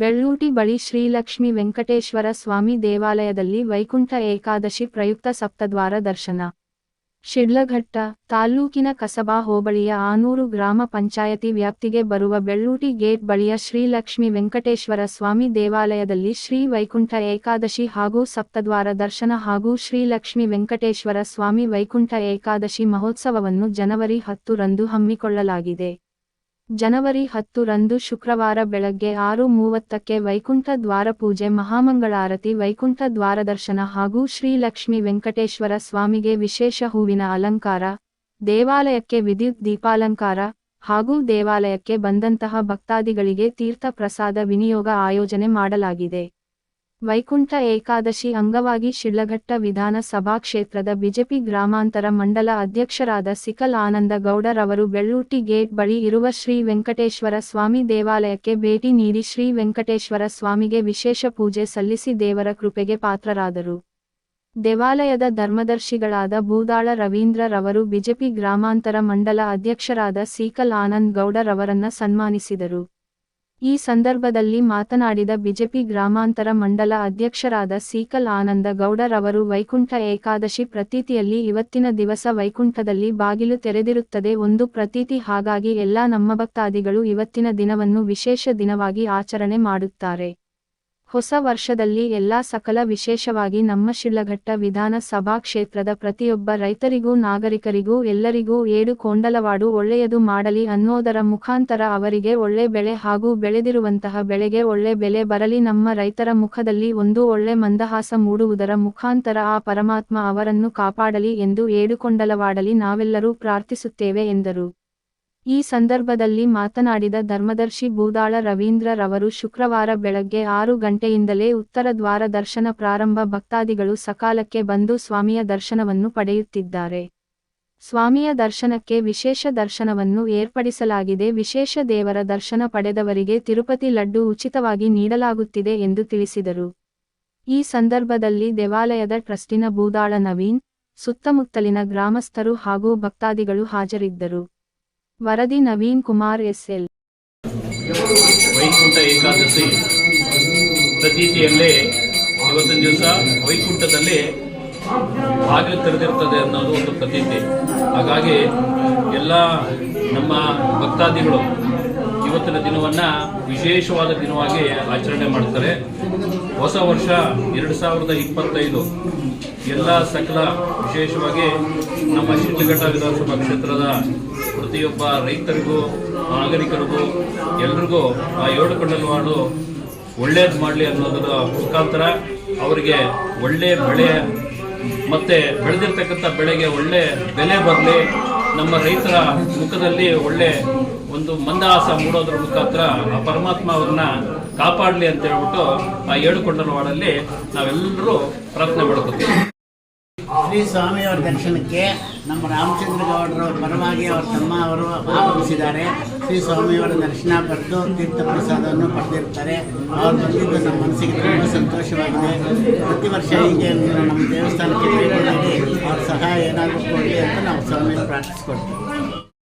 ಬೆಳ್ಳೂಟಿ ಬಳಿ ಶ್ರೀಲಕ್ಷ್ಮಿ ವೆಂಕಟೇಶ್ವರ ಸ್ವಾಮಿ ದೇವಾಲಯದಲ್ಲಿ ವೈಕುಂಠ ಏಕಾದಶಿ ಪ್ರಯುಕ್ತ ಸಪ್ತದ್ವಾರ ದರ್ಶನ. ಶಿಡ್ಲಘಟ್ಟ ತಾಲ್ಲೂಕಿನ ಕಸಬಾ ಹೋಬಳಿಯ ಆನೂರು ಗ್ರಾಮ ಪಂಚಾಯತಿ ವ್ಯಾಪ್ತಿಗೆ ಬರುವ ಬೆಳ್ಳೂಟಿ ಗೇಟ್ ಬಳಿಯ ಶ್ರೀಲಕ್ಷ್ಮಿ ವೆಂಕಟೇಶ್ವರ ಸ್ವಾಮಿ ದೇವಾಲಯದಲ್ಲಿ ಶ್ರೀ ವೈಕುಂಠ ಏಕಾದಶಿ ಹಾಗೂ ಸಪ್ತದ್ವಾರ ದರ್ಶನ ಹಾಗೂ ಶ್ರೀಲಕ್ಷ್ಮಿ ವೆಂಕಟೇಶ್ವರ ಸ್ವಾಮಿ ವೈಕುಂಠ ಏಕಾದಶಿ ಮಹೋತ್ಸವವನ್ನು ಜನವರಿ ಹತ್ತು ರಂದು ಹಮ್ಮಿಕೊಳ್ಳಲಾಗಿದೆ. ಜನವರಿ ಹತ್ತು ರಂದು ಶುಕ್ರವಾರ ಬೆಳಗ್ಗೆ ಆರು ಮೂವತ್ತಕ್ಕೆ ವೈಕುಂಠ ದ್ವಾರ ಪೂಜೆ, ಮಹಾಮಂಗಳಾರತಿ, ವೈಕುಂಠ ದ್ವಾರದರ್ಶನ ಹಾಗೂ ಶ್ರೀಲಕ್ಷ್ಮಿ ವೆಂಕಟೇಶ್ವರ ಸ್ವಾಮಿಗೆ ವಿಶೇಷ ಹೂವಿನ ಅಲಂಕಾರ, ದೇವಾಲಯಕ್ಕೆ ವಿದ್ಯುತ್ ದೀಪಾಲಂಕಾರ ಹಾಗೂ ದೇವಾಲಯಕ್ಕೆ ಬಂದಂತಹ ಭಕ್ತಾದಿಗಳಿಗೆ ತೀರ್ಥ ಪ್ರಸಾದ ವಿನಿಯೋಗ ಆಯೋಜನೆ ಮಾಡಲಾಗಿದೆ. ವೈಕುಂಠ ಏಕಾದಶಿ ಅಂಗವಾಗಿ ಶಿಳ್ಳಘಟ್ಟ ವಿಧಾನ ಸಭಾ ಕ್ಷೇತ್ರದ ಬಿಜೆಪಿ ಗ್ರಾಮಾಂತರ ಮಂಡಲ ಅಧ್ಯಕ್ಷರಾದ ಸಿಕಲ್ ಆನಂದ ಗೌಡರವರು ಬೆಳ್ಳೂಟಿ ಗೇಟ್ ಬಳಿ ಇರುವ ಶ್ರೀ ವೆಂಕಟೇಶ್ವರ ಸ್ವಾಮಿ ದೇವಾಲಯಕ್ಕೆ ಭೇಟಿ ನೀಡಿ ಶ್ರೀ ವೆಂಕಟೇಶ್ವರ ಸ್ವಾಮಿಗೆ ವಿಶೇಷ ಪೂಜೆ ಸಲ್ಲಿಸಿ ದೇವರ ಕೃಪೆಗೆ ಪಾತ್ರರಾದರು. ದೇವಾಲಯದ ಧರ್ಮದರ್ಶಿಗಳಾದ ಭೂದಾಳ ರವೀಂದ್ರ ರವರು ಬಿಜೆಪಿ ಗ್ರಾಮಾಂತರ ಮಂಡಲ ಅಧ್ಯಕ್ಷರಾದ ಸೀಕಲ್ ಆನಂದ್ ಗೌಡರವರನ್ನ ಸನ್ಮಾನಿಸಿದರು. ಈ ಸಂದರ್ಭದಲ್ಲಿ ಮಾತನಾಡಿದ ಬಿಜೆಪಿ ಗ್ರಾಮಾಂತರ ಮಂಡಲ ಅಧ್ಯಕ್ಷರಾದ ಸೀಕಲ್ ಆನಂದ ಗೌಡರವರು ವೈಕುಂಠ ಏಕಾದಶಿ ಪ್ರತೀತಿಯಲ್ಲಿ ಇವತ್ತಿನ ದಿವಸ ವೈಕುಂಠದಲ್ಲಿ ಬಾಗಿಲು ತೆರೆದಿರುತ್ತದೆ. ಒಂದು ಪ್ರತೀತಿ ಹಾಗಾಗಿ ಎಲ್ಲಾ ನಮ್ಮ ಭಕ್ತಾದಿಗಳು ಇವತ್ತಿನ ದಿನವನ್ನು ವಿಶೇಷ ದಿನವಾಗಿ ಆಚರಣೆ ಮಾಡುತ್ತಾರೆ. ಹೊಸ ವರ್ಷದಲ್ಲಿ ಎಲ್ಲಾ ಸಕಲ ವಿಶೇಷವಾಗಿ ನಮ್ಮ ಶಿಳ್ಳಘಟ್ಟ ವಿಧಾನಸಭಾ ಕ್ಷೇತ್ರದ ಪ್ರತಿಯೊಬ್ಬ ರೈತರಿಗೂ, ನಾಗರಿಕರಿಗೂ, ಎಲ್ಲರಿಗೂ ಏಡು ಕೊಂಡಲವಾಡು ಒಳ್ಳೆಯದು ಮಾಡಲಿ ಅನ್ನೋದರ ಮುಖಾಂತರ ಅವರಿಗೆ ಒಳ್ಳೆ ಬೆಳೆ ಹಾಗೂ ಬೆಳೆದಿರುವಂತಹ ಬೆಳೆಗೆ ಒಳ್ಳೆ ಬೆಲೆ ಬರಲಿ. ನಮ್ಮ ರೈತರ ಮುಖದಲ್ಲಿ ಒಂದು ಒಳ್ಳೆ ಮಂದಹಾಸ ಮೂಡುವುದರ ಮುಖಾಂತರ ಆ ಪರಮಾತ್ಮ ಅವರನ್ನು ಕಾಪಾಡಲಿ ಎಂದು ಏಡುಕೊಂಡಲವಾಡಲಿ ನಾವೆಲ್ಲರೂ ಪ್ರಾರ್ಥಿಸುತ್ತೇವೆ ಎಂದರು. ಈ ಸಂದರ್ಭದಲ್ಲಿ ಮಾತನಾಡಿದ ಧರ್ಮದರ್ಶಿ ಬೂದಾಳ ರವೀಂದ್ರ ರವರು ಶುಕ್ರವಾರ ಬೆಳಗ್ಗೆ ಆರು ಗಂಟೆಯಿಂದಲೇ ಉತ್ತರ ದ್ವಾರ ದರ್ಶನ ಪ್ರಾರಂಭ ಭಕ್ತಾದಿಗಳು ಸಕಾಲಕ್ಕೆ ಬಂದು ಸ್ವಾಮಿಯ ದರ್ಶನವನ್ನು ಪಡೆಯುತ್ತಿದ್ದಾರೆ. ಸ್ವಾಮಿಯ ದರ್ಶನಕ್ಕೆ ವಿಶೇಷ ದರ್ಶನವನ್ನು ಏರ್ಪಡಿಸಲಾಗಿದೆ. ವಿಶೇಷ ದೇವರ ದರ್ಶನ ಪಡೆದವರಿಗೆ ತಿರುಪತಿ ಲಡ್ಡು ಉಚಿತವಾಗಿ ನೀಡಲಾಗುತ್ತಿದೆ ಎಂದು ತಿಳಿಸಿದರು. ಈ ಸಂದರ್ಭದಲ್ಲಿ ದೇವಾಲಯದ ಟ್ರಸ್ಟಿನ ಬೂದಾಳ ನವೀನ್, ಸುತ್ತಮುತ್ತಲಿನ ಗ್ರಾಮಸ್ಥರು ಹಾಗೂ ಭಕ್ತಾದಿಗಳು ಹಾಜರಿದ್ದರು. ವರದಿ ನವೀನ್ ಕುಮಾರ್ ಎಸ್ಎಲ್. ವೈಕುಂಠ ಏಕಾದಶಿ. ಪ್ರತೀತಿಯಲ್ಲೇ ಇವತ್ತಿನ ದಿವಸ ವೈಕುಂಠದಲ್ಲಿ ಬಾಗಿಲು ತೆರೆದಿರ್ತದೆ ಅನ್ನೋದು ಒಂದು ಪ್ರತೀತಿ. ಹಾಗಾಗಿ ಎಲ್ಲ ನಮ್ಮ ಭಕ್ತಾದಿಗಳು ಇವತ್ತಿನ ದಿನವನ್ನ ವಿಶೇಷವಾದ ದಿನವಾಗಿ ಆಚರಣೆ ಮಾಡ್ತಾರೆ. ಹೊಸ ವರ್ಷ ಎರಡು ಸಾವಿರದ ಇಪ್ಪತ್ತೈದು. ಎಲ್ಲ ಸಕಲ ವಿಶೇಷವಾಗಿ ನಮ್ಮ ಶಿಡ್ಲಘಟ್ಟ ವಿಧಾನಸಭಾ ಕ್ಷೇತ್ರದ ಪ್ರತಿಯೊಬ್ಬ ರೈತರಿಗೂ, ನಾಗರಿಕರಿಗೂ, ಎಲ್ರಿಗೂ ಆ ಏಳು ಕಂಡಲವಾಡು ಒಳ್ಳೇದು ಮಾಡಲಿ ಅನ್ನೋದರ ಮುಖಾಂತರ ಅವರಿಗೆ ಒಳ್ಳೆ ಬೆಳೆ, ಮತ್ತೆ ಬೆಳೆದಿರ್ತಕ್ಕಂಥ ಬೆಳೆಗೆ ಒಳ್ಳೆ ಬೆಲೆ ಬರಲಿ, ನಮ್ಮ ರೈತರ ಮುಖದಲ್ಲಿ ಒಳ್ಳೆ ಒಂದು ಮಂದಹಾಸ ಮೂಡೋದ್ರ ಮುಖಾಂತರ ಆ ಪರಮಾತ್ಮ ಅವ್ರನ್ನ ಕಾಪಾಡಲಿ ಅಂತ ಹೇಳ್ಬಿಟ್ಟು ಆ ಏಳು ಕೊಂಡಲವಾಡಲ್ಲಿ ನಾವೆಲ್ಲರೂ ಪ್ರಾರ್ಥನೆ ಮಾಡ್ಕೋತೀವಿ. ಶ್ರೀ ಸ್ವಾಮಿಯವರ ದರ್ಶನಕ್ಕೆ ನಮ್ಮ ರಾಮಚಂದ್ರ ಗೌಡರ ಪರವಾಗಿ ಅವರ ತಮ್ಮ ಅವರು ಆಗಮಿಸಿದ್ದಾರೆ. ಶ್ರೀ ಸ್ವಾಮಿಯವರ ದರ್ಶನ ಪಡೆದು ತೀರ್ಥ ಪ್ರಸಾದವನ್ನು ಪಡೆದಿರ್ತಾರೆ. ಅವ್ರು ಬಂದಿದ್ದು ನಮ್ಮ ಮನಸ್ಸಿಗೆ ತುಂಬ ಸಂತೋಷವಾಗಿದೆ. ಪ್ರತಿ ವರ್ಷ ಹೀಗೆ ನಮ್ಮ ದೇವಸ್ಥಾನಕ್ಕೆ ಅವ್ರ ಸಹಾಯ ಏನಾದರೂ ಕೊಡಲಿ ಅಂತ ನಾವು ಸ್ವಾಮಿಯವರು ಪ್ರಾರ್ಥಿಸ್ಕೊಳ್ತೀವಿ